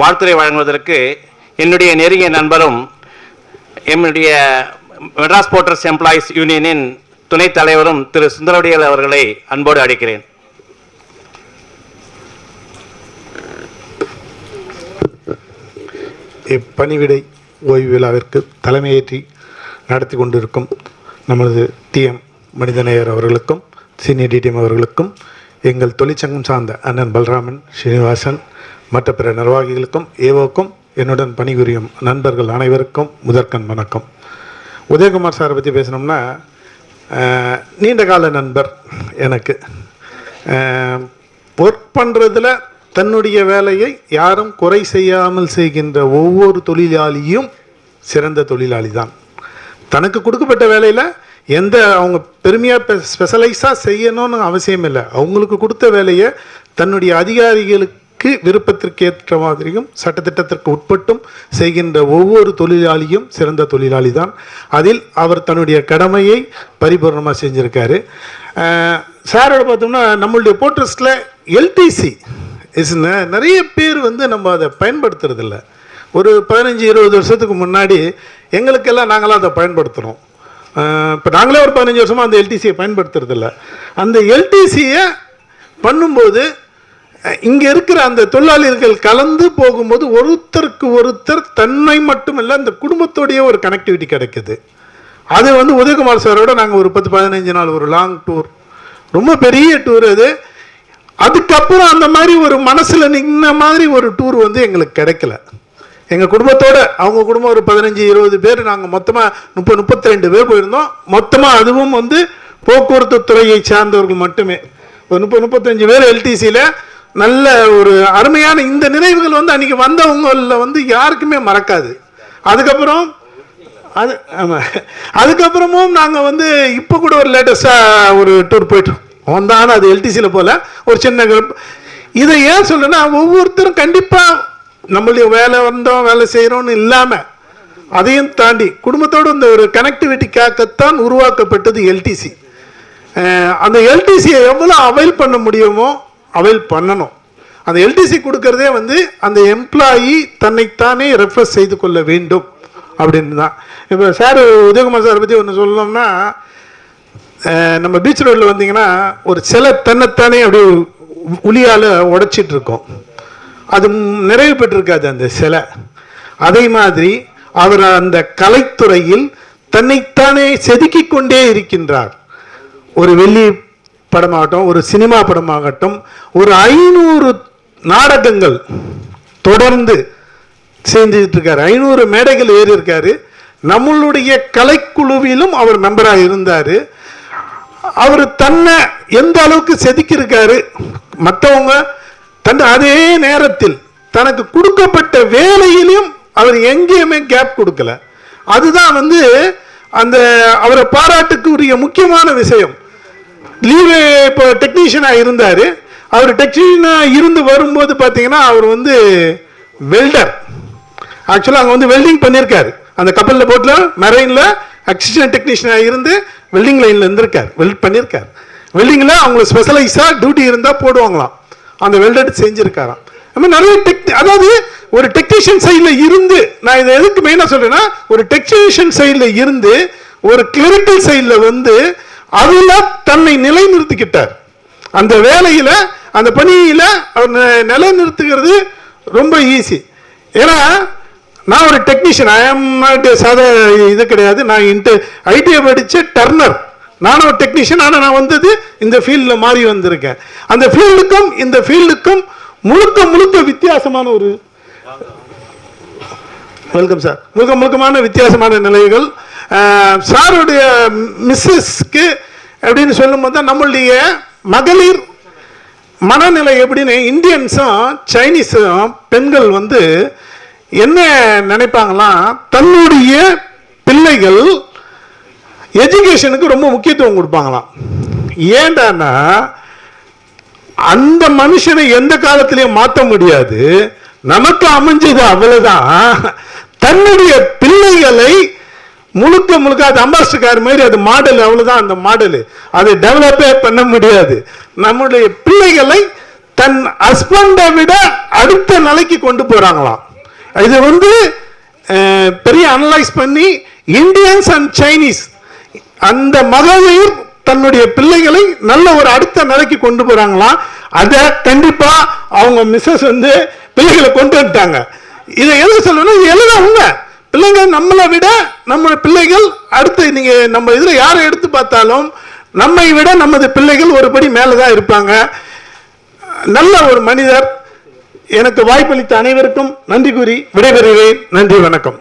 வாழ்த்துரை வழங்குவதற்கு என்னுடைய நெருங்கிய நண்பரும் என்னுடைய மெட்ராஸ் போர்ட்டர்ஸ் எம்ப்ளாயீஸ் யூனியனின் துணைத் தலைவரும் திரு சுந்தரவடிகள் அவர்களை அன்போடு அழைக்கிறேன். இப்பணிவிடை ஓய்வு விழாவிற்கு தலைமையேற்றி நடத்தி கொண்டிருக்கும் நமது டிஎம் மனிதநேயர் அவர்களுக்கும் சீனியர் டிடிஎம் அவர்களுக்கும் எங்கள் தொழிற்சங்கம் சார்ந்த அண்ணன் பல்ராமன் ஸ்ரீனிவாசன் மற்ற பிற நிர்வாகிகளுக்கும் ஏவோக்கும் என்னுடன் பணிபுரியும் நண்பர்கள் அனைவருக்கும் முதற்கண் வணக்கம். உதயகுமார் சாரை பற்றி பேசினோம்னா நீண்ட கால நண்பர் எனக்கு. ஒர்க் பண்ணுறதுல தன்னுடைய வேலையை யாரும் குறை செய்யாமல் செய்கின்ற ஒவ்வொரு தொழிலாளியும் சிறந்த தொழிலாளி தான் தனக்கு கொடுக்கப்பட்ட வேலையில் எந்த அவங்க பெருமையாக ஸ்பெஷலைஸாக செய்யணும்னு அவசியம் இல்லை அவங்களுக்கு கொடுத்த வேலையை தன்னுடைய அதிகாரிகளுக்கு விருப்பத்திற்கு ஏற்ற மாதிரியும் சட்டத்திட்டத்திற்கு உட்பட்டும் செய்கின்ற ஒவ்வொரு தொழிலாளியும் சிறந்த தொழிலாளி தான் அதில் அவர் தன்னுடைய கடமையை பரிபூர்ணமாக செஞ்சுருக்காரு. சாரோட பார்த்தோம்னா நம்மளுடைய போர்ட்ரஸ்டில் எல்டிசி இஸ் நிறைய பேர் வந்து நம்ம அதை பயன்படுத்துறதில்ல. ஒரு பதினஞ்சு இருபது வருஷத்துக்கு முன்னாடி எங்களுக்கெல்லாம் நாங்களாம் அதை பயன்படுத்துகிறோம் இப்போ நாங்களே ஒரு பதினஞ்சு வருஷமாக அந்த எல்டிசியை பயன்படுத்துறதில்ல. அந்த எல்டிசியை பண்ணும்போது இங்கே இருக்கிற அந்த தொழிலாளர்கள் கலந்து போகும்போது ஒருத்தருக்கு ஒருத்தர் தன்னை மட்டுமல்ல அந்த குடும்பத்தோடைய ஒரு கனெக்டிவிட்டி கிடைக்குது. அது வந்து உதயகுமார் சாரோட நாங்கள் ஒரு பத்து பதினஞ்சு நாள் ஒரு லாங் டூர் ரொம்ப பெரிய டூர் அது. அதுக்கப்புறம் அந்த மாதிரி ஒரு மனசில் நின்ன மாதிரி ஒரு டூர் வந்து எங்களுக்கு கிடைக்கல. எங்கள் குடும்பத்தோடு அவங்க குடும்பம் ஒரு பதினஞ்சு இருபது பேர் நாங்கள் மொத்தமாக முப்பது முப்பத்தி ரெண்டு பேர் போயிருந்தோம். மொத்தமாக அதுவும் வந்து போக்குவரத்து துறையை சார்ந்தவர்கள் மட்டுமே. ஒரு முப்பது முப்பத்தஞ்சு பேர் எல்டிசியில் நல்ல ஒரு அருமையான இந்த நினைவுகள் வந்து அன்றைக்கி வந்தவங்களில் வந்து யாருக்குமே மறக்காது. அதுக்கப்புறம் அது ஆமாம் அதுக்கப்புறமும் நாங்கள் வந்து இப்போ கூட ஒரு லேட்டஸ்ட்டாக ஒரு டூர் போயிட்டோம் வந்தான அது எல்டிசியில் போல். ஒரு சின்ன கிளப் இதை ஏன் சொல்லுன்னா ஒவ்வொருத்தரும் கண்டிப்பாக நம்மளுடைய வேலை வந்தோம் வேலை செய்கிறோன்னு இல்லாமல் அதையும் தாண்டி குடும்பத்தோடு இந்த ஒரு கனெக்டிவிட்டிக்காகத்தான் உருவாக்கப்பட்டது எல்டிசி அந்த எல்டிசியை எவ்வளோ அவைல் பண்ண முடியுமோ அவைல் பண்ணணும். அந்த எல்டிசி கொடுக்கறதே வந்து அந்த எம்ப்ளாயி தன்னைத்தானே ரெஃபர் செய்து கொள்ள வேண்டும் அப்படின்னு தான் இப்போ சார் உதயகுமார் சார் பற்றி ஒன்று சொல்லணும்னா நம்ம பீச் ரோட்டில் வந்தீங்கன்னா ஒரு சிலை தன்னைத்தானே அப்படியே உளியால் உடைச்சிட்டு இருக்கோம். அது நிறைவு பெற்றிருக்காது அந்த சிலை. அதே மாதிரி அவர் அந்த கலைத்துறையில் தன்னைத்தானே செதுக்கி கொண்டே இருக்கின்றார். ஒரு வெள்ளி படமாகட்டும் ஒரு சினிமா படமாகட்டும் ஒரு ஐநூறு நாடகங்கள் தொடர்ந்து செஞ்சுட்டு இருக்காரு ஐநூறு மேடைகள் ஏறி இருக்காரு நம்மளுடைய கலைக்குழுவிலும் அவர் மெம்பராக இருந்தார். அவர் தன்னை எந்த அளவுக்கு செதுக்கியிருக்காரு? மற்றவங்க தன் அதே நேரத்தில் தனக்கு கொடுக்கப்பட்ட வேலையிலையும் அவர் எங்கேயுமே கேப் கொடுக்கல. அதுதான் வந்து அந்த அவரை பாராட்டுக்குரிய முக்கியமான விஷயம். லீவு இப்போ டெக்னீஷியனாக இருந்தார். அவர் டெக்னீஷியனாக இருந்து வரும்போது பார்த்தீங்கன்னா அவர் வந்து வெல்டர் ஆக்சுவலாக அங்கே வந்து வெல்டிங் பண்ணியிருக்காரு அந்த கப்பலில் போட்டில் மெரைனில் அக்சிஷன் டெக்னீஷியனாக இருந்து வெல்டிங் லைனில் இருந்திருக்கார். வெல்ட் பண்ணியிருக்கார் வெல்டிங்கில் அவங்களுக்கு ஸ்பெஷலைஸாக டியூட்டி இருந்தால் போடுவாங்களாம். அந்த வெல்டட் செஞ்சுருக்காராம். நம்ம நிறைய டெக் அதாவது ஒரு டெக்னீஷியன் சைடில் இருந்து நான் இதை எதுக்கு மெயினாக சொல்கிறேன்னா ஒரு டெக்னீஷியன் சைடில் இருந்து ஒரு கிளரிக்கல் சைடில் வந்து அதில் தன்னை நிலைநிறுத்திக்கிட்டார். அந்த வேலையில் அந்த பணியில் அவர் நிலைநிறுத்துகிறது ரொம்ப ஈஸி ஏன்னா நான் ஒரு டெக்னீஷியன் ஐ எம் நாட் சாதா இது கிடையாது. நான் இன்ட்டு ஐடிஐ படித்த டர்னர் நானும் ஒரு டெக்னீஷியன் ஆனால் நான் வந்தது இந்த ஃபீல்டில் மாறி வந்திருக்கேன். அந்த ஃபீல்டுக்கும் இந்த ஃபீல்டுக்கும் முழுக்க முழுக்க வித்தியாசமான ஒரு வெல்கம் சார் முழுக்க முழுக்கமான வித்தியாசமான நிலைகள். சாருடைய மிஸ்ஸஸ்க்கு அப்படின்னு சொல்லும்போது தான் நம்மளுடைய மகளிர் மனநிலை எப்படின்னு இந்தியன்ஸும் சைனீஸும் பெண்கள் வந்து என்ன நினைப்பாங்களாம் தன்னுடைய பிள்ளைகள் எஜுகேஷனுக்கு ரொம்ப முக்கியத்துவம் கொடுப்பாங்களாம். ஏண்டானா அந்த மனுஷனை எந்த காலத்திலையும் மாற்ற முடியாது. நமக்கு அமைஞ்சது அவ்வளவுதான். தன்னுடைய பிள்ளைகளை முழுக்க முழுக்க அது அம்பாஸ்டர் கார் மாதிரி அது மாடல் அவ்வளவுதான் அந்த மாடல் அதை டெவலப்பே பண்ண முடியாது. நம்முடைய பிள்ளைகளை தன் ஹஸ்பண்டை விட அடுத்த நிலைக்கு கொண்டு போறாங்களாம். இது வந்து பெரிய அனலைஸ் பண்ணி இந்தியன்ஸ் அண்ட் சைனீஸ் அந்த மகளிர் தன்னுடைய பிள்ளைகளை நல்ல ஒரு அடுத்த நிலைக்கு கொண்டு போறாங்களாம். அதை கண்டிப்பா அவங்க மிஸ்ஸஸ் வந்து பிள்ளைகளை கொண்டு வந்துட்டாங்க. இதை எது சொல்லணும் இது உண்மை. பிள்ளைங்க நம்மளை விட நம்ம பிள்ளைகள் அடுத்து நீங்க நம்ம இதில் யாரை எடுத்து பார்த்தாலும் நம்மை விட நமது பிள்ளைகள் ஒருபடி மேலதான் இருப்பாங்க. நல்ல ஒரு மனிதர். எனக்கு வாய்ப்பளித்த அனைவருக்கும் நன்றி கூறி விடைபெறுகிறேன். நன்றி வணக்கம்.